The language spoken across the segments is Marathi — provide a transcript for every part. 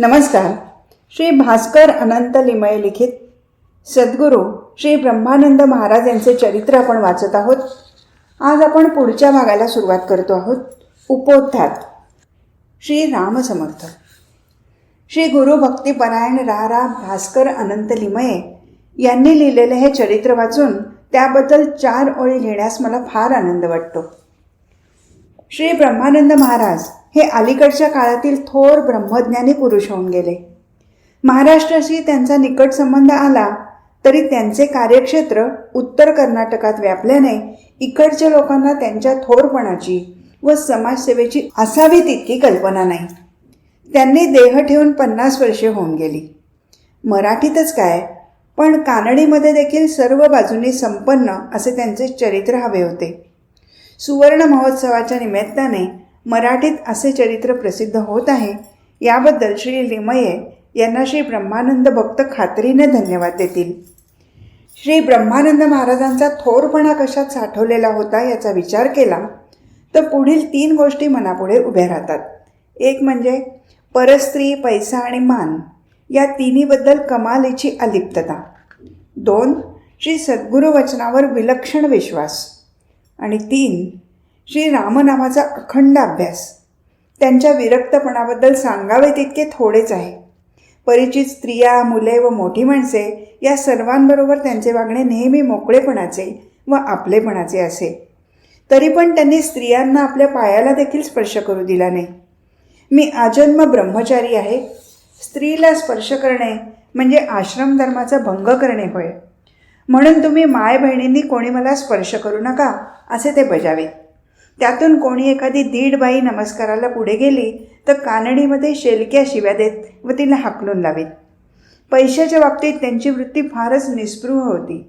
नमस्कार. श्री भास्कर अनंत लिमये लिखित सद्गुरू श्री ब्रह्मानंद महाराज यांचे चरित्र आपण वाचत आहोत. आज आपण पुढच्या भागाला सुरुवात करतो आहोत. उपोद्धात. श्री रामसमर्थ श्री गुरु भक्तिपरायण रा रा भास्कर अनंत लिमये यांनी लिहिलेले हे चरित्र वाचून त्याबद्दल चार ओळी लिहिण्यास मला फार आनंद वाटतो. श्री ब्रह्मानंद महाराज हे अलीकडच्या काळातील थोर ब्रह्मज्ञानी पुरुष होऊन गेले. महाराष्ट्राशी त्यांचा निकट संबंध आला तरी त्यांचे कार्यक्षेत्र उत्तर कर्नाटकात व्यापल्याने इकडच्या लोकांना त्यांच्या थोरपणाची व समाजसेवेची असावी तितकी कल्पना नाही. त्यांनी देह ठेवून पन्नास वर्षे होऊन गेली. मराठीतच काय पण कानडीमध्ये देखील सर्व बाजूंनी संपन्न असे त्यांचे चरित्र हवे होते. सुवर्ण महोत्सवाच्या निमित्ताने मराठीत असे चरित्र प्रसिद्ध होत आहे. याबद्दल श्री लिमये यांना श्री ब्रह्मानंद भक्त खात्रीने धन्यवाद देतील. श्री ब्रह्मानंद महाराजांचा थोरपणा कशात साठवलेला होता याचा विचार केला तर पुढील तीन गोष्टी मनापुढे उभ्या राहतात. एक म्हणजे परस्त्री पैसा आणि मान या तिन्हीबद्दल कमालीची अलिप्तता. दोन श्री सद्गुरुवचनावर विलक्षण विश्वास. आणि तीन श्री रामनामाचा अखंड अभ्यास. त्यांच्या विरक्तपणाबद्दल सांगावे तितके थोडेच आहे. परिचित स्त्रिया मुले व मोठी माणसे या सर्वांबरोबर त्यांचे वागणे नेहमी मोकळेपणाचे व आपलेपणाचे असे. तरी पण त्यांनी स्त्रियांना आपल्या पायाला देखील स्पर्श करू दिला नाही. मी आजन्म ब्रह्मचारी आहे. स्त्रीला स्पर्श करणे म्हणजे आश्रम धर्माचा भंग करणे होय. म्हणून तुम्ही माय बहिणींनी कोणी मला स्पर्श करू नका असे ते बजावे. त्यातून कोणी एखादी दीड बाई नमस्काराला पुढे गेली तर कानडीमध्ये शेलक्या शिव्या देत व तिला हाकलून लावीत. पैशाच्या बाबतीत त्यांची वृत्ती फारच निस्पृह होती.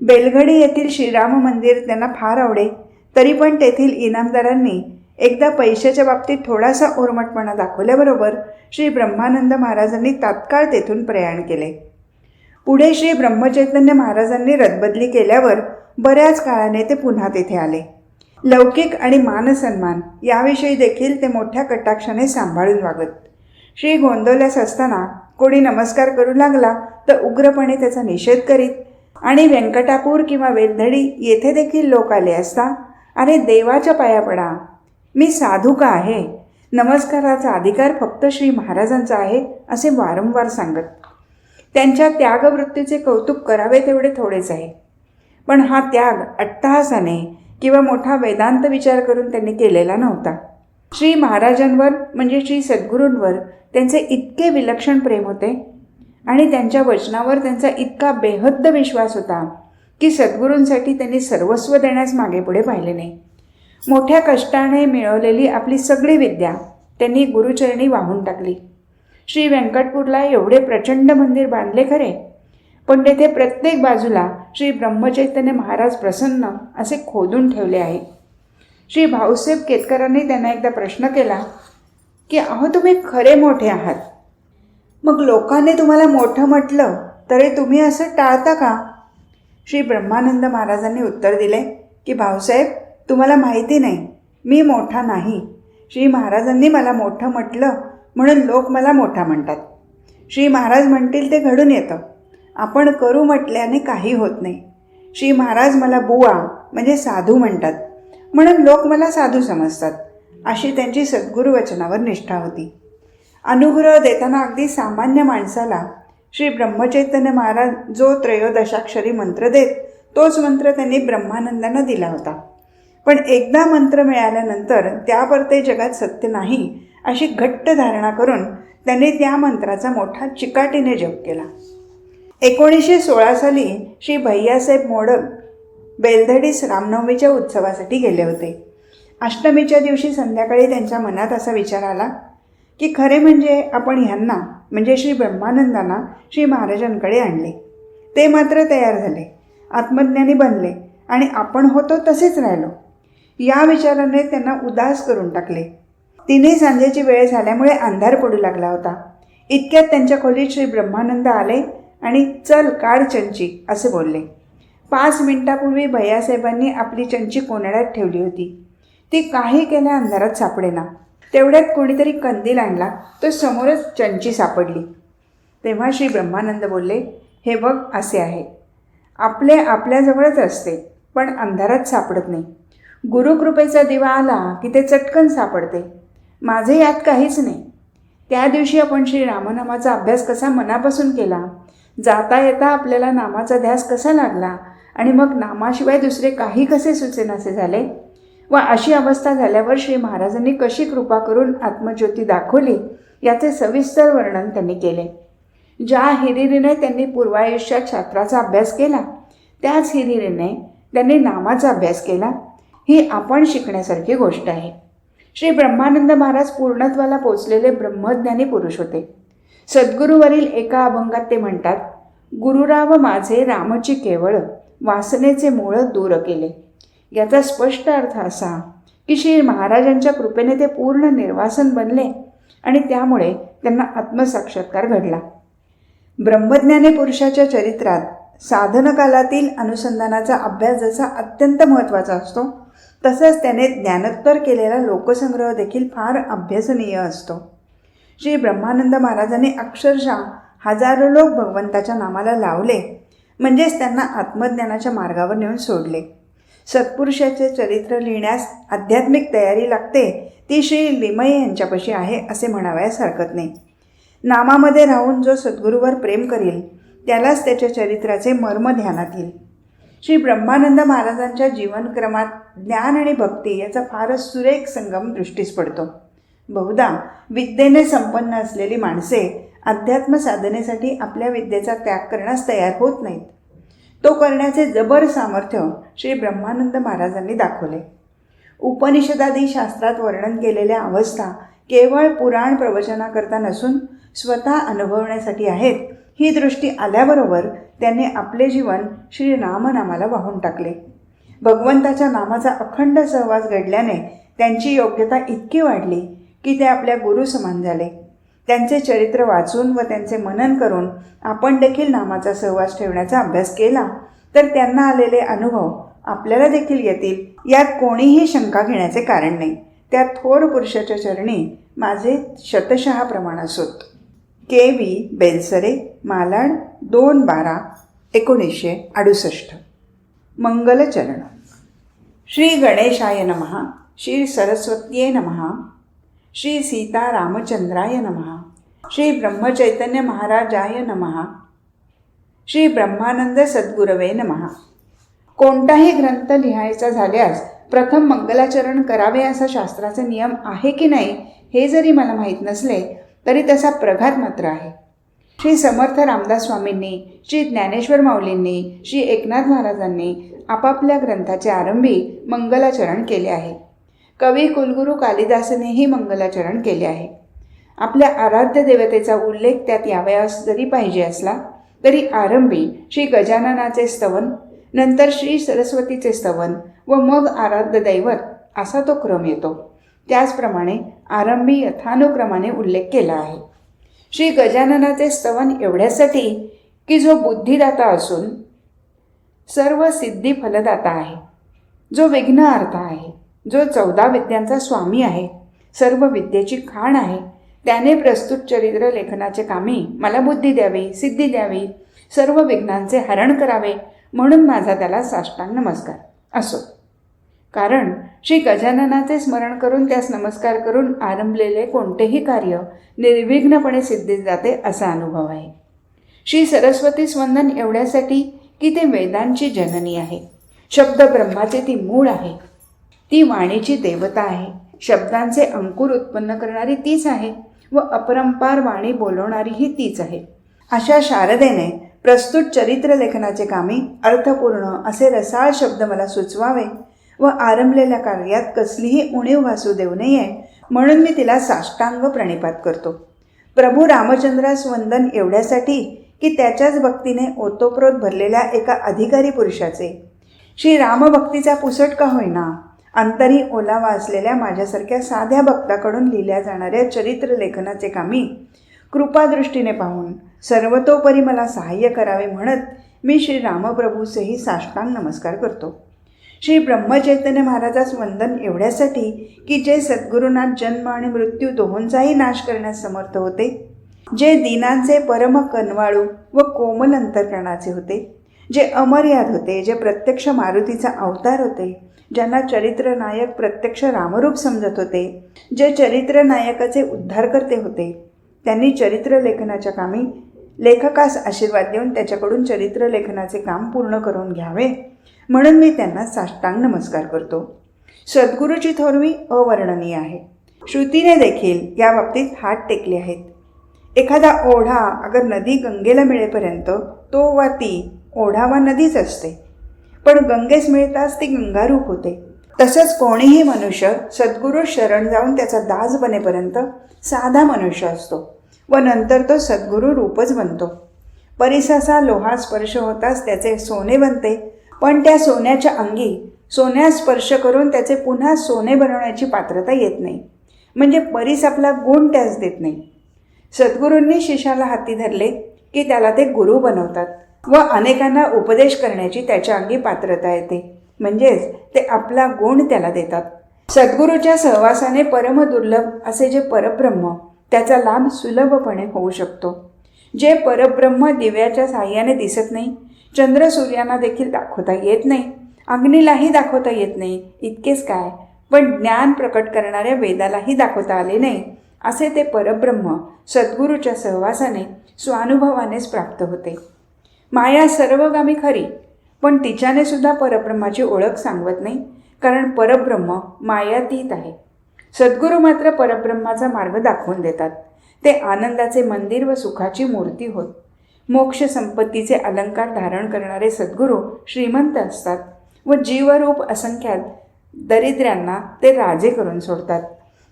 बेलगडी येथील श्रीराम मंदिर त्यांना फार आवडे तरी पण तेथील इनामदारांनी एकदा पैशाच्या बाबतीत थोडासा ओरमटपणा दाखवल्याबरोबर श्री ब्रह्मानंद महाराजांनी तात्काळ तेथून प्रयाण केले. पुढे श्री ब्रह्मचैतन्य महाराजांनी रदबदली केल्यावर बऱ्याच काळाने ते पुन्हा तेथे आले. लौकिक आणि मानसन्मान याविषयी देखील ते मोठ्या कटाक्षाने सांभाळून वागत. श्री गोंदवल्यास असताना कोणी नमस्कार करू लागला तर उग्रपणे त्याचा निषेध करीत आणि व्यंकटापूर किंवा वेलधडी येथे देखील लोक आले असता अरे देवाच्या पाया पडा. मी साधू का आहे? नमस्काराचा अधिकार फक्त श्री महाराजांचा आहे असे वारंवार सांगत. त्यांच्या त्यागवृत्तीचे कौतुक करावे तेवढे थोडेच आहे. पण हा त्याग अट्टहासाने किंवा मोठा वेदांत विचार करून त्यांनी केलेला नव्हता. श्री महाराजांवर म्हणजे श्री सद्गुरूंवर त्यांचे इतके विलक्षण प्रेम होते आणि त्यांच्या वचनावर त्यांचा इतका बेहद्द विश्वास होता की सद्गुरूंसाठी त्यांनी सर्वस्व देण्यास मागे पुढे पाहिले नाही. मोठ्या कष्टाने मिळवलेली आपली सगळी विद्या त्यांनी गुरुचरणी वाहून टाकली. श्री व्यंकटपूरला एवढे प्रचंड मंदिर बांधले खरे. पण तेथे प्रत्येक बाजूला श्री ब्रह्मचैतन्य महाराज प्रसन्न असे खोदून ठेवले आहे. श्री भाऊसाहेब केतकरांनी त्यांना एकदा प्रश्न केला की अहो तुम्ही खरे मोठे आहात. मग लोकांनी तुम्हाला मोठं म्हटलं तरी तुम्ही असं टाळता का? श्री ब्रह्मानंद महाराजांनी उत्तर दिले की भाऊसाहेब तुम्हाला माहिती नाही मी मोठा नाही. श्री महाराजांनी मला मोठं म्हटलं म्हणून लोक मला मोठा म्हणतात. श्री महाराज म्हणतील ते घडून येतं. आपण करू म्हटल्याने काही होत नाही. श्री महाराज मला बुवा म्हणजे साधू म्हणतात. म्हणून लोक मला साधू समजतात. अशी त्यांची सद्गुरुवचनावर निष्ठा होती. अनुग्रह देताना अगदी सामान्य माणसाला श्री ब्रह्मचैतन्य महाराज जो त्रयोदशाक्षरी मंत्र देत तोच मंत्र त्यांनी ब्रह्मानंदांना दिला होता. पण एकदा मंत्र मिळाल्यानंतर त्यावर ते जगात सत्य नाही अशी घट्ट धारणा करून त्यांनी त्या मंत्राचा मोठा चिकाटीने जप केला. एकोणीसशे सोळा साली श्री भैयासाहेब मोडक बेलधडीस रामनवमीच्या उत्सवासाठी गेले होते. अष्टमीच्या दिवशी संध्याकाळी त्यांच्या मनात असा विचार आला की खरे म्हणजे आपण ह्यांना म्हणजे श्री ब्रह्मानंदांना श्री महाराजांकडे आणले. ते मात्र तयार झाले आत्मज्ञानी बनले आणि आपण होतो तसेच राहिलो. या विचाराने त्यांना उदास करून टाकले. तिन्ही सांजेची वेळ झाल्यामुळे अंधार पडू लागला होता. इतक्यात त्यांच्या खोलीत श्री ब्रह्मानंद आले आणि चल काढ चंची असे बोलले. पाच मिनिटापूर्वी भैयासाहेबांनी आपली चंची कोनाड्यात ठेवली होती. ती काही केल्या अंधारात सापडेना. तेवढ्यात कोणीतरी कंदील आणला. तो समोरच चंची सापडली. तेव्हा श्री ब्रह्मानंद बोलले हे बघ असे आहे. आपले आपल्याजवळच असते पण अंधारात सापडत नाही. गुरुकृपेचा दिवा आला की ते चटकन सापडते. माझे यात काहीच नाही. त्या दिवशी आपण श्री रामनामाचा अभ्यास कसा मनापासून केला? जाता येता आपल्याला नामाचा ध्यास कसा लागला? आणि मग नामाशिवाय दुसरे काही कसे सुचेनासे झाले? व अशी अवस्था झाल्यावर श्री महाराजांनी कशी कृपा करून आत्मज्योती दाखवली? याचे सविस्तर वर्णन त्यांनी केले. ज्या हिरिरीने त्यांनी पूर्वायुष्यात शास्त्राचा अभ्यास केला त्याच हिरिरीने त्यांनी नामाचा अभ्यास केला. ही आपण शिकण्यासारखी गोष्ट आहे. श्री ब्रह्मानंद महाराज पूर्णत्वाला पोचलेले ब्रह्मज्ञानी पुरुष होते. सद्गुरूवरील एका अभंगात ते म्हणतात गुरुराव माझे रामची केवळ वासनेचे मूळ दूर केले. याचा स्पष्ट अर्थ असा की श्री महाराजांच्या कृपेने ते पूर्ण निर्वासन बनले आणि त्यामुळे त्यांना आत्मसाक्षात्कार घडला. ब्रह्मज्ञानी पुरुषाच्या चरित्रात साधनकालातील अनुसंधानाचा अभ्यास जसा अत्यंत महत्त्वाचा असतो तसंच त्याने ज्ञानोत्तर केलेला लोकसंग्रह देखील फार अभ्यसनीय असतो. श्री ब्रह्मानंद महाराजांनी अक्षरशः हजारो लोक भगवंताच्या नामाला लावले म्हणजेच त्यांना आत्मज्ञानाच्या मार्गावर नेऊन सोडले. सत्पुरुषाचे चरित्र लिहिण्यास आध्यात्मिक तयारी लागते ती श्री लिमये यांच्यापाशी आहे असे म्हणावयास हरकत नाही. नामामध्ये राहून जो सद्गुरूवर प्रेम करील त्यालाच त्याच्या चरित्राचे मर्म ध्यानात येईल. श्री ब्रह्मानंद महाराजांच्या जीवनक्रमात ज्ञान आणि भक्ती याचा फारच सुरेख संगम दृष्टीस पडतो. बहुधा विद्येने संपन्न असलेली माणसे अध्यात्म साधनेसाठी आपल्या विद्येचा त्याग करण्यास तयार होत नाहीत. तो करण्याचे जबर सामर्थ्य श्री ब्रह्मानंद महाराजांनी दाखवले. उपनिषदादी शास्त्रात वर्णन केलेल्या अवस्था केवळ पुराण प्रवचनाकरता नसून स्वतः अनुभवण्यासाठी आहेत ही दृष्टी आल्याबरोबर त्यांनी आपले जीवन श्री रामनामाला वाहून टाकले. भगवंताच्या नामाचा अखंड सहवास घडल्याने त्यांची योग्यता इतकी वाढली की ते आपल्या गुरु समान झाले. त्यांचे चरित्र वाचून व त्यांचे मनन करून आपण देखील नामाचा सहवास ठेवण्याचा अभ्यास केला तर त्यांना आलेले अनुभव आपल्याला देखील येतील. यात कोणीही शंका घेण्याचे कारण नाही. त्या थोर पुरुषाच्या चरणी माझे शतशः प्रमाण असोत. के व्ही बेलसरे मालाड दोन बारा एकोणीसशे अडुसष्ट. मंगलचरण. श्री गणेशाय नमः श्री सरस्वत्ये नमः श्री सीतारामचंद्राय नमः श्री ब्रह्मचैतन्य महाराजाय नमः श्री ब्रह्मानंद सद्गुरवे नमः. कोणताही ग्रंथ लिहायचा झाल्यास प्रथम मंगलाचरण करावे असा शास्त्राचा नियम आहे की नाही हे जरी मला माहीत नसले तरी तसा प्रघात मात्र आहे. श्री समर्थ रामदास स्वामींनी श्री ज्ञानेश्वर माऊलींनी श्री एकनाथ महाराजांनी आपापल्या ग्रंथाचे आरंभी मंगलाचरण केले आहे. कवी कुलगुरू कालिदासनेही मंगलाचरण केले आहे. आपल्या आराध्य देवतेचा उल्लेख त्यात यावयास जरी पाहिजे असला तरी आरंभी श्री गजाननाचे स्तवन नंतर श्री सरस्वतीचे स्तवन व मग आराध्य दैवत असा तो क्रम येतो. त्याचप्रमाणे आरंभी यथानुक्रमाने उल्लेख केला आहे. श्री गजाननाचे स्तवन एवढ्यासाठी की जो बुद्धिदाता असून सर्व सिद्धी फलदाता आहे जो विघ्न अर्थ आहे जो चौदा विद्यांचा स्वामी आहे सर्व विद्येची खाण आहे त्याने प्रस्तुत चरित्र लेखनाचे कामी मला बुद्धी द्यावी सिद्धी द्यावी सर्व विघ्नांचे हरण करावे म्हणून माझा त्याला साष्टांग नमस्कार. असो. कारण श्री गजाननाचे स्मरण करून त्यास नमस्कार करून आरंभलेले कोणतेही कार्य निर्विघ्नपणे सिद्धीत जाते असा अनुभव आहे. श्री सरस्वती स्वंदन एवढ्यासाठी की ते वेदांची जननी आहे. शब्द ब्रह्माचे ती मूळ आहे. ती वाणीची देवता आहे. शब्दांचे अंकुर उत्पन्न करणारी तीच आहे व अपरंपार वाणी बोलवणारीही तीच आहे. अशा शारदेने प्रस्तुत चरित्र लेखनाचे कामी अर्थपूर्ण असे रसाळ शब्द मला सुचवावे व आरंभलेल्या कार्यात कसलीही उणीव भासू देऊ नये म्हणून मी तिला साष्टांग प्रणिपात करतो. प्रभू रामचंद्रास वंदन एवढ्यासाठी की त्याच्याच भक्तीने ओतोप्रोत भरलेल्या एका अधिकारी पुरुषाचे श्री रामभक्तीचा पुसट का होईना? अंतरी ओलावा असलेल्या माझ्यासारख्या साध्या भक्ताकडून लिहिल्या जाणाऱ्या चरित्र लेखनाचे कामी कृपादृष्टीने पाहून सर्वतोपरी मला सहाय्य करावे म्हणत मी श्री रामप्रभूचेही साष्टांग नमस्कार करतो. श्री ब्रह्मचैतन्य महाराजास वंदन एवढ्यासाठी की जे सद्गुरूनाथ जन्म आणि मृत्यू दोहोंचाही नाश करण्यास समर्थ होते जे दिनांचे परम कनवाळू व कोमल अंतरकरणाचे होते जे अमर्याद होते जे प्रत्यक्ष मारुतीचा अवतार होते ज्यांना चरित्र नायक प्रत्यक्ष रामरूप समजत होते जे चरित्र नायकाचे उद्धारकर्ते होते त्यांनी चरित्र लेखनाच्या कामी लेखकास आशीर्वाद देऊन त्याच्याकडून चरित्र लेखनाचे काम पूर्ण करून घ्यावे. म्हणून मी त्यांना साष्टांग नमस्कार करतो. सद्गुरूची थोरवी अवर्णनीय आहे. श्रुतीने देखील या बाबतीत हात टेकले आहेत. एखादा ओढा अगर नदी गंगेला मिळेपर्यंत तो वा ती ओढा वा नदीच असते. पण गंगेस मिळताच ती गंगारूप होते. तसंच कोणीही मनुष्य सद्गुरू शरण जाऊन त्याचा दास बनेपर्यंत साधा मनुष्य असतो व नंतर तो सद्गुरू रूपच बनतो. परिसाचा लोहा स्पर्श होताच त्याचे सोने बनते. पण त्या सोन्याच्या अंगी सोन्यास स्पर्श करून त्याचे पुन्हा सोने बनवण्याची पात्रता येत नाही. म्हणजे परीस आपला गुण त्यास देत नाही. सद्गुरूंनी शिष्याला हाती धरले की त्याला ते गुरु बनवतात व अनेकांना उपदेश करण्याची त्याच्या अंगी पात्रता येते. म्हणजेच ते आपला गुण त्याला देतात. सद्गुरूच्या सहवासाने परमदुर्लभ असे जे परब्रह्म त्याचा लाभ सुलभपणे होऊ शकतो. जे परब्रह्म दिव्याच्या साह्याने दिसत नाही चंद्र सूर्यांना देखील दाखवता येत नाही. अग्नीलाही दाखवता येत नाही. इतकेच काय? पण ज्ञान प्रकट करणाऱ्या वेदालाही दाखवता आले नाही. असे ते परब्रह्म सद्गुरूच्या सहवासाने स्वानुभवानेच प्राप्त होते. माया सर्वगामी खरी पण तिच्याने सुद्धा परब्रह्माची ओळख सांगवत नाही. कारण परब्रह्म मायातीत आहे. सद्गुरू मात्र परब्रह्माचा मार्ग दाखवून देतात. ते आनंदाचे मंदिर व सुखाची मूर्ती होत. मोक्ष संपत्तीचे अलंकार धारण करणारे सद्गुरू श्रीमंत असतात व जीवरूप असंख्यात दरिद्र्यांना ते राजे करून सोडतात.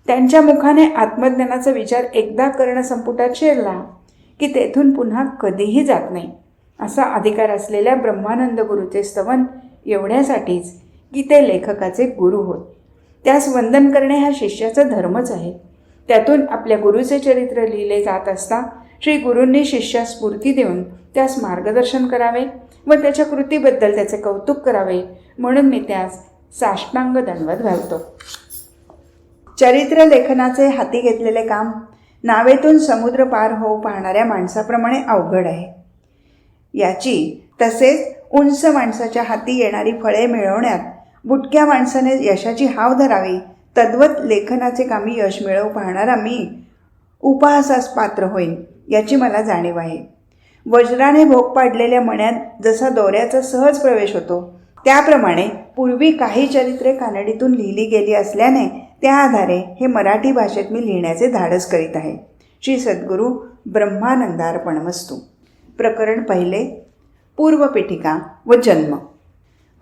त्यांच्या मुखाने आत्मज्ञानाचा विचार एकदा करणं संपुटात शिरला की तेथून पुन्हा कधीही जात नाही. असा अधिकार असलेल्या ब्रह्मानंद गुरुचे स्तवन एवढ्यासाठीच की ते लेखकाचे गुरु होत. त्यास वंदन करणे हा शिष्याचा धर्मच आहे. त्यातून आपल्या गुरुचे चरित्र लिहिले जात असता श्री गुरूंनी शिष्यास स्फूर्ती देऊन त्यास मार्गदर्शन करावे व त्याच्या कृतीबद्दल त्याचे कौतुक करावे म्हणून मी त्यास साष्टांग दंडवत घालतो. चरित्र लेखनाचे हाती घेतलेले काम नावेतून समुद्र पार होऊ पाहणाऱ्या माणसाप्रमाणे अवघड आहे. याची तसेच उंच माणसाच्या हाती येणारी फळे मिळवण्यात बुटक्या माणसाने यशाची हाव धरावी तद्वत लेखनाचे कामी यश मिळवू पाहणारा मी उपहासास पात्र होईन. याची मला जाणीव आहे. वज्राने भोग पाडलेल्या मण्यात जसा दोऱ्याचा सहज प्रवेश होतो त्याप्रमाणे पूर्वी काही चरित्रे कानडीतून लिहिली गेली असल्याने त्या आधारे हे मराठी भाषेत मी लिहिण्याचे धाडस करीत आहे. श्री सद्गुरू ब्रह्मानंदार्पणमस्तू. प्रकरण पहिले पूर्वपीठिका व जन्म.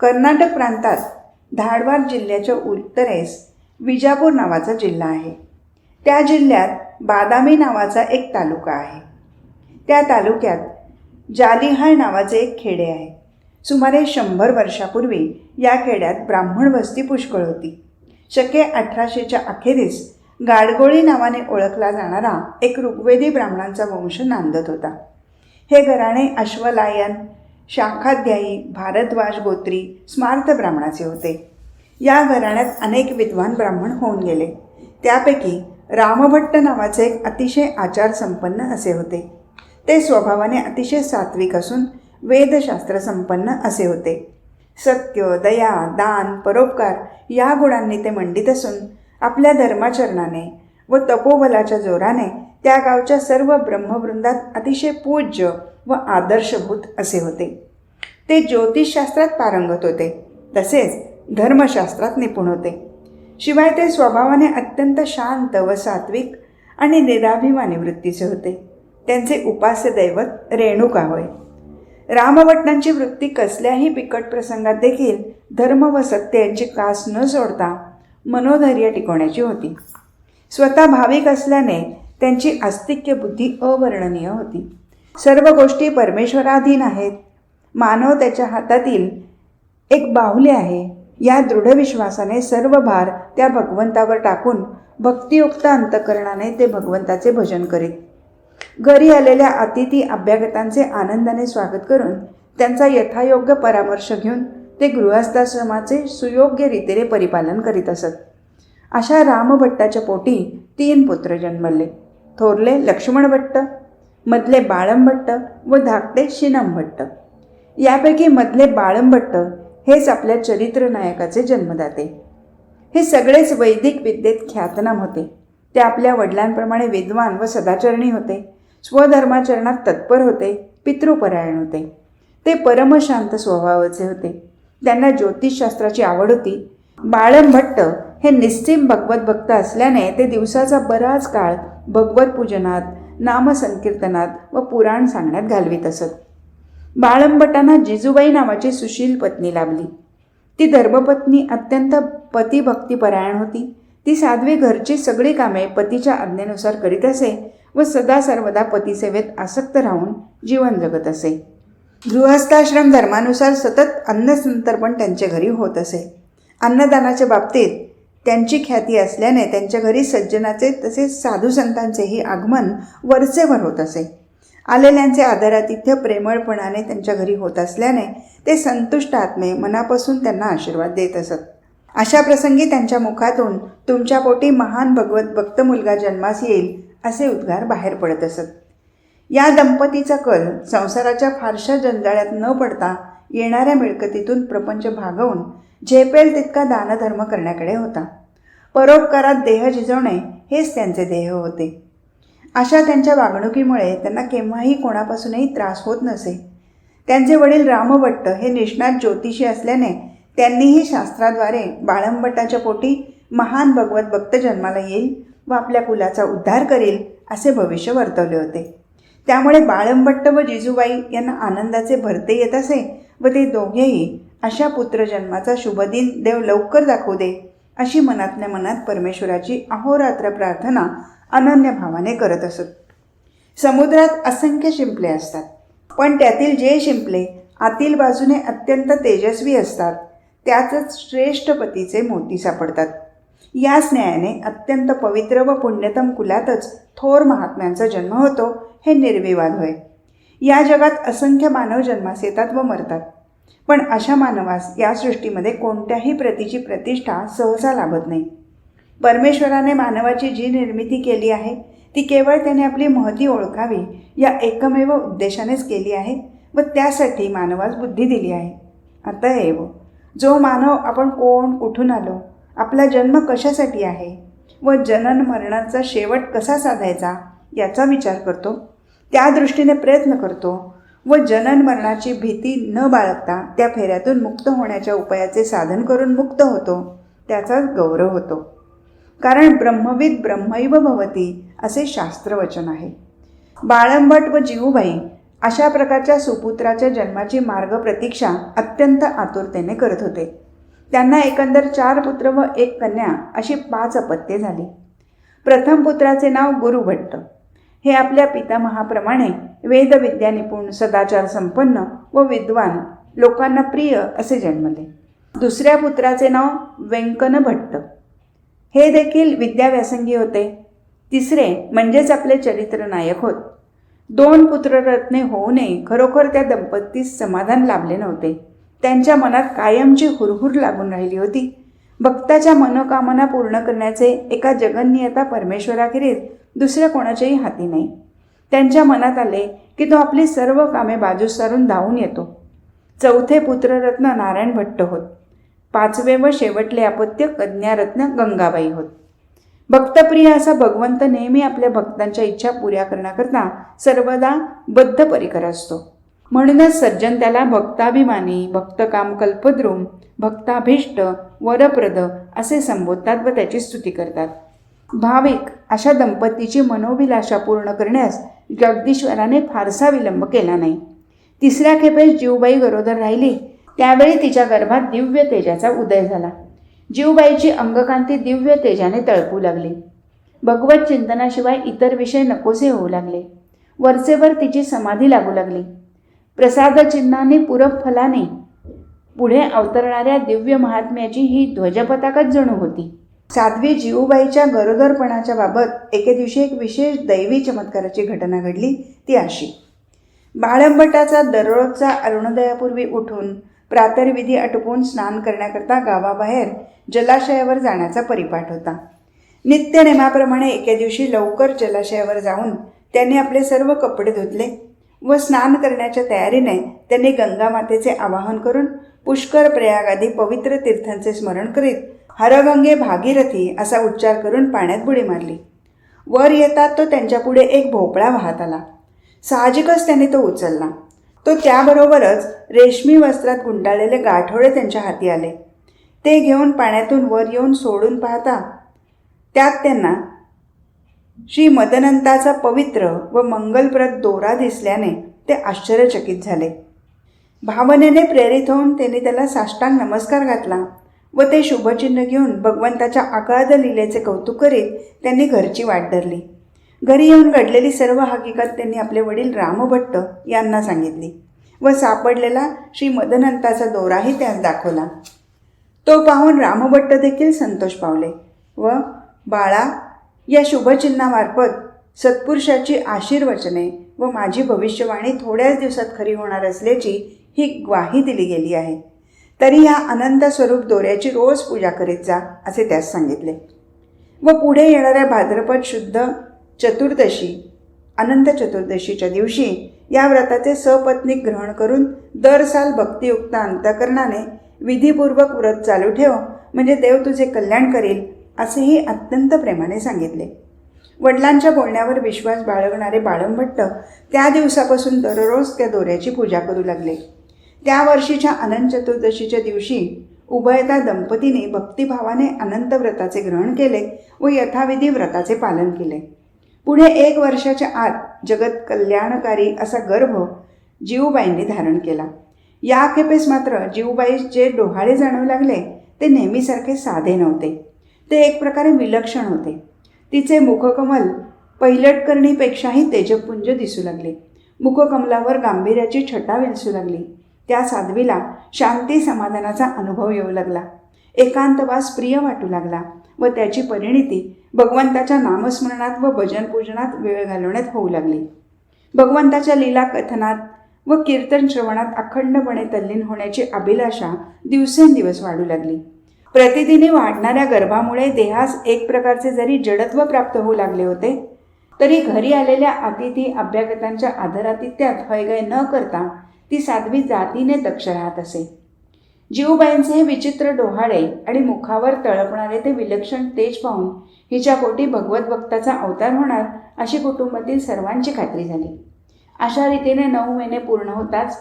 कर्नाटक प्रांतात धारवाड जिल्ह्याच्या उत्तरेस विजापूर नावाचा जिल्हा आहे. त्या जिल्ह्यात बादामी नावाचा एक तालुका आहे. त्या तालुक्यात जालिहाळ नावाचे एक खेडे आहे. सुमारे शंभर वर्षापूर्वी या खेड्यात ब्राह्मण वस्ती पुष्कळ होती. शके अठराशेच्या अखेरीस गाडगोळी नावाने ओळखला जाणारा एक ऋग्वेदी ब्राह्मणांचा वंश नांदत होता. हे घराणे अश्वलायन शाखाध्यायी भारद्वाज गोत्री स्मार्त ब्राह्मणाचे होते. या घराण्यात अनेक विद्वान ब्राह्मण होऊन गेले. त्यापैकी रामभट्ट नावाचे एक अतिशय आचारसंपन्न असे होते. ते स्वभावाने अतिशय सात्विक असून वेदशास्त्र संपन्न असे होते. सत्य दया दान परोपकार या गुणांनी ते मंडित असून आपल्या धर्माचरणाने व तपोबलाच्या जोराने त्या गावच्या सर्व ब्रह्मवृंदात अतिशय पूज्य व आदर्शभूत असे होते. ते ज्योतिषशास्त्रात पारंगत होते. तसेच धर्मशास्त्रात निपुण होते. शिवाय ते स्वभावाने अत्यंत शांत व सात्विक आणि निराभिमानी वृत्तीचे होते. त्यांचे उपास्य दैवत रेणुका होय. रामभट्टांची वृत्ती कसल्याही बिकट प्रसंगात देखील धर्म व सत्य यांची कास न सोडता मनोधैर्य टिकवण्याची होती. स्वतः भाविक असल्याने त्यांची आस्तिक्य बुद्धी अवर्णनीय होती. सर्व गोष्टी परमेश्वराधीन आहेत. मानव त्याच्या हातातील एक बाहुले आहे. या दृढ विश्वासाने सर्व भार त्या भगवंतावर टाकून भक्तियुक्त अंतकरणाने ते भगवंताचे भजन करीत. घरी आलेल्या अतिथी अभ्यागतांचे आनंदाने स्वागत करून त्यांचा यथायोग्य परामर्श घेऊन ते गृहस्थाश्रमाचे सुयोग्य रीतीने परिपालन करीत असत. अशा रामभट्टाच्या पोटी तीन पुत्र जन्मले. थोरले लक्ष्मण भट्ट मधले बाळंभट्ट व धाकटे शिनमभट्ट यापैकी मधले बाळंभट्ट हेच आपल्या चरित्र नायकाचे जन्मदाते. हे सगळेच वैदिक विद्येत ख्यातनाम होते. ते आपल्या वडिलांप्रमाणे विद्वान व सदाचरणी होते. स्वधर्माचरणात तत्पर होते. पितृपरायण होते. ते परमशांत स्वभावाचे होते. त्यांना ज्योतिषशास्त्राची आवड होती. बाळंभट्ट हे निस्सीम भगवत भक्त असल्याने ते दिवसाचा बराच काळ भगवत पूजनात नामसंकीर्तनात व पुराण सांगण्यात घालवीत असत. बाळंबटांना जिजूबाई नावाची सुशील पत्नी लाभली. ती धर्मपत्नी अत्यंत पतिभक्तीपरायण होती. ती साध्वी घरची सगळी कामे पतीच्या आज्ञेनुसार करीत असे व सदा सर्वदा पतिसेवेत आसक्त राहून जीवन जगत असे. गृहस्थाश्रम धर्मानुसार सतत अन्नसंतर्पण त्यांच्या घरी होत असे. अन्नदानाच्या बाबतीत त्यांची ख्याती असल्याने त्यांच्या घरी सज्जनाचे तसेच साधू संतांचेही आगमन वरचेवर होत असे. आलेल्यांचे आदरातिथ्य प्रेमळपणाने त्यांच्या घरी होत असल्याने ते संतुष्ट आत्मे मनापासून त्यांना आशीर्वाद देत असत. अशा प्रसंगी त्यांच्या मुखातून तुमच्या पोटी महान भगवत भक्त मुलगा जन्मास येईल असे उद्गार बाहेर पडत असत. या दंपतीचा कल संसाराच्या फारशा जंजाळ्यात न पडता येणाऱ्या मिळकतीतून प्रपंच भागवून झेपेल तितका दानधर्म करण्याकडे होता. परोपकारात देह झिजवणे हेच त्यांचे ध्येय होते. अशा त्यांच्या वागणुकीमुळे त्यांना केव्हाही कोणापासूनही त्रास होत नसे. त्यांचे वडील रामभट्ट हे निष्णात ज्योतिषी असल्याने त्यांनीही शास्त्राद्वारे बाळंभट्टाच्या पोटी महान भगवत भक्त जन्माला येईल व आपल्या कुलाचा उद्धार करील असे भविष्य वर्तवले होते. त्यामुळे बाळंभट्ट व जिजूबाई यांना आनंदाचे भरते येत असे व ते दोघेही अशा पुत्रजन्माचा शुभदिन देव लवकर दाखवू दे अशी मनातल्या मनात परमेश्वराची अहोरात्र प्रार्थना अनन्य भावाने करत असत. समुद्रात असंख्य शिंपले असतात. पण त्यातील जे शिंपले आतील बाजूने अत्यंत तेजस्वी असतात. त्यातच श्रेष्ठ पतीचे मोती सापडतात. याच न्यायाने अत्यंत पवित्र व पुण्यतम कुलातच थोर महात्म्यांचा जन्म होतो हे निर्विवाद होय. या जगात असंख्य मानव जन्मास येतात व मरतात. पण अशा मानवास या सृष्टीमध्ये कोणत्याही प्रतीची प्रतिष्ठा सहसा लाभत नाही. परमेश्वराने मानवाची जी निर्मिती केली आहे ती केवळ त्याने आपली महती ओळखावी या एकमेव उद्देशानेच केली आहे व त्यासाठी मानवास बुद्धी दिली आहे. आता अतएव जो मानव आपण कोण कुठून आलो आपला जन्म कशासाठी आहे व जनन मरणाचा शेवट कसा साधायचा याचा विचार करतो. त्या दृष्टीने प्रयत्न करतो व जनन मरणाची भीती न बाळगता त्या फेऱ्यातून मुक्त होण्याच्या उपायाचे साधन करून मुक्त होतो त्याचाच गौरव होतो. कारण ब्रह्मविद ब्रह्मैव भवती असे शास्त्रवचन आहे. बाळंबट व जीवूबाई अशा प्रकारच्या सुपुत्राच्या जन्माची मार्ग प्रतीक्षा अत्यंत आतुरतेने करत होते. त्यांना एकंदर चार पुत्र व एक कन्या अशी पाच अपत्ये झाली. प्रथम पुत्राचे नाव गुरुभट्ट. हे आपल्या पितामहाप्रमाणे वेदविद्या निपुण सदाचार संपन्न व विद्वान लोकांना प्रिय असे जन्मले. दुसऱ्या पुत्राचे नाव व्यंकन भट्ट हे देखील विद्याव्यासंगी होते. तिसरे म्हणजेच आपले चरित्र नायक होत. दोन पुत्ररत्ने होऊनही खरोखर त्या दंपतीस समाधान लाभले नव्हते. त्यांच्या मनात कायमची हुरहुर लागून राहिली होती. भक्ताच्या मनोकामना पूर्ण करण्याचे एका जगन्नियता परमेश्वराखेरीज दुसऱ्या कोणाच्याही हाती नाही. त्यांच्या मनात आले की तो आपली सर्व कामे बाजूस सारून धावून येतो. चौथे पुत्ररत्न नारायण भट्ट होत. पाचवे व शेवटले अपत्य कज्ञारत्न गंगाबाई होत. भक्तप्रिय असा भगवंत नेहमी आपल्या भक्तांच्या इच्छा पुऱ्या करण्याकरता सर्वदा बद्धपरिकर असतो. म्हणूनच सज्जन त्याला भक्ताभिमानी भक्तकाम कल्पद्रुम भक्ताभिष्ट वरप्रद असे संबोधतात व त्याची स्तुती करतात. भाविक अशा दंपतीची मनोभिलाषा पूर्ण करण्यास जगदीश्वराने फारसा विलंब केला नाही. तिसऱ्या खेपेस जीवबाई गरोदर राहिली त्यावेळी तिच्या गर्भात दिव्य तेजाचा उदय झाला. जीवबाईची अंगकांती दिव्य तेजाने तळपू लागली. भगवत चिंतनाशिवाय इतर विषय नकोसे होऊ लागले. वरचेवर तिची समाधी लागू लागली. प्रसादचिन्हाने चिन्हाने फलाने पुढे अवतरणाऱ्या दिव्य महात्म्याची ही ध्वजपताकच जणू होती. साध्वी जीवबाईच्या गरोदरपणाच्या बाबत एके दिवशी एक विशेष दैवी चमत्काराची घटना घडली ती अशी. बाळंबटाचा दररोजचा अरुणोदयापूर्वी उठून प्रातर्विधी आटोपून स्नान करण्याकरता गावाबाहेर जलाशयावर जाण्याचा परिपाठ होता. नित्यनेमाप्रमाणे एके दिवशी लवकर जलाशयावर जाऊन त्यांनी आपले सर्व कपडे धुतले व स्नान करण्याच्या तयारीने त्यांनी गंगामातेचे आवाहन करून पुष्कर प्रयाग आदी पवित्र तीर्थांचे स्मरण करीत हरगंगे भागीरथी असा उच्चार करून पाण्यात बुडी मारली. वर येतात तो त्यांच्यापुढे एक भोपळा वाहत आला. साहजिकच त्याने तो उचलला. तो त्याबरोबरच रेशमी वस्त्रात गुंडाळलेले गाठोडे त्यांच्या हाती आले. ते घेऊन पाण्यातून वर येऊन सोडून पाहता त्यात त्यांना श्री मदनंताचा पवित्र व मंगलप्रद दोरा दिसल्याने ते आश्चर्यचकित झाले. भावनेने प्रेरित होऊन त्यांनी त्याला साष्टांग नमस्कार घातला व ते शुभचिन्ह घेऊन भगवंताच्या अगाध लीलेचे कौतुक करीत त्यांनी घरची वाट धरली. घरी येऊन घडलेली सर्व हकीकत त्यांनी आपले वडील रामभट्ट यांना सांगितली व सापडलेला श्री मदनंताचा दोराही त्यास दाखवला. तो पाहून रामभट्ट देखील संतोष पावले व बाळा या शुभचिन्हामार्फत सत्पुरुषाची आशीर्वचने व माझी भविष्यवाणी थोड्याच दिवसात खरी होणार असल्याची ही ग्वाही दिली गेली आहे. तरी या अनंत स्वरूप दोऱ्याची रोज पूजा करीत जा असे त्यास सांगितले. व पुढे येणाऱ्या भाद्रपद शुद्ध चतुर्दशी अनंत चतुर्दशीच्या दिवशी या व्रताचे सपत्नीक ग्रहण करून दर साल भक्तियुक्त अंतकरणाने विधीपूर्वक व्रत चालू ठेव म्हणजे देव तुझे कल्याण करील असेही अत्यंत प्रेमाने सांगितले. वडिलांच्या बोलण्यावर विश्वास बाळगणारे बाळंभट्ट त्या दिवसापासून दररोज त्या दोऱ्याची पूजा करू लागले. त्या वर्षीच्या अनंत चतुर्दशीच्या दिवशी उभयता दंपतीने भक्तिभावाने अनंत व्रताचे ग्रहण केले व यथाविधी व्रताचे पालन केले. पुढे एक वर्षाच्या आत जगत कल्याणकारी असा गर्भ जीवबाईंनी धारण केला. या खेपेस मात्र जीवबाई जे डोहाळे जाणवू लागले ते नेहमीसारखे साधे नव्हते. ते एक प्रकारे विलक्षण होते. तिचे मुखकमल पैलटकरणीपेक्षाही तेजपुंज दिसू लागले. मुखकमलावर गांभीर्याची छटा विलसू लागली. त्या साध्वीला शांती समाधानाचा अनुभव येऊ लागला. एकांतवास प्रिय वाटू लागला व त्याची परिणिती भगवंताच्या नामस्मरणात व भजनपूजनात वेळ घालवण्यात होऊ लागली. भगवंताच्या लीला कथनात व कीर्तन श्रवणात अखंडपणे तल्लीन होण्याची अभिलाषा दिवसेंदिवस वाढू लागली. प्रतिदिनी वाढणाऱ्या गर्भामुळे देहास एक प्रकारचे जरी जडत्व प्राप्त होऊ लागले होते तरी घरी आलेल्या अतिथी अभ्यागतांच्या आदरातिथ्यात हयगय न करता ती साध्वी जातीने दक्ष राहत असे. जीवबाईंचे हे विचित्र डोहाळे आणि मुखावर तळपणारे ते विलक्षण तेज पाहून हिच्या पोटी भगवत भक्ताचा अवतार होणार अशी कुटुंबातील सर्वांची खात्री झाली. अशा रीतीने नऊ महिने पूर्ण होताच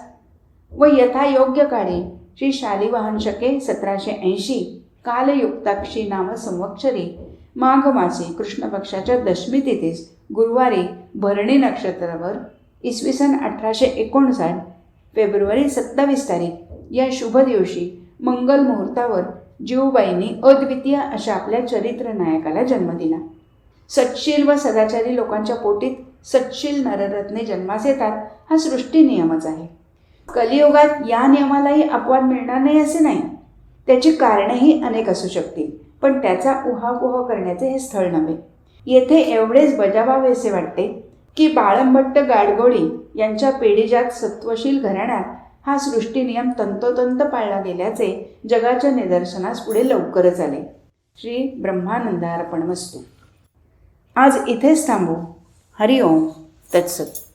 व यथायोग्य काळी श्री शालिवाहन शके सतराशे ऐंशी कालयुक्ताक्षी नाम संवक्षरी माघ मासी कृष्ण पक्षाच्या दशमी तिथीस गुरुवारी भरणी नक्षत्रावर इसवी सन अठराशे एकोणसाठ फेब्रुवारी सत्तावीस तारीख या शुभ दिवशी मंगल मुहूर्तावर जीवबाईंनी अद्वितीय अशा आपल्या चरित्र नायकाला जन्म दिला. सत्शील व सदाचारी लोकांच्या पोटीत सच्शील नररत्ने जन्मास येतात हा सृष्टी नियमच आहे. कलियुगात या नियमालाही अपवाद मिळणार नाही असे नाही. त्याची कारणेही अनेक असू शकतील पण त्याचा उहापोह करण्याचे हे स्थळ नव्हे. येथे एवढेच बजावावेसे वाटते की बाळंभट्ट गाडगोळी यांच्या पेढीजात सत्वशील घराण्यात हा सृष्टी नियम तंतोतंत पाळला गेल्याचे जगाच्या निदर्शनास पुढे लवकरच आले श्री ब्रह्मानंदार्पण वस्तू. आज इथेच थांबू. हरिओम तत्सत.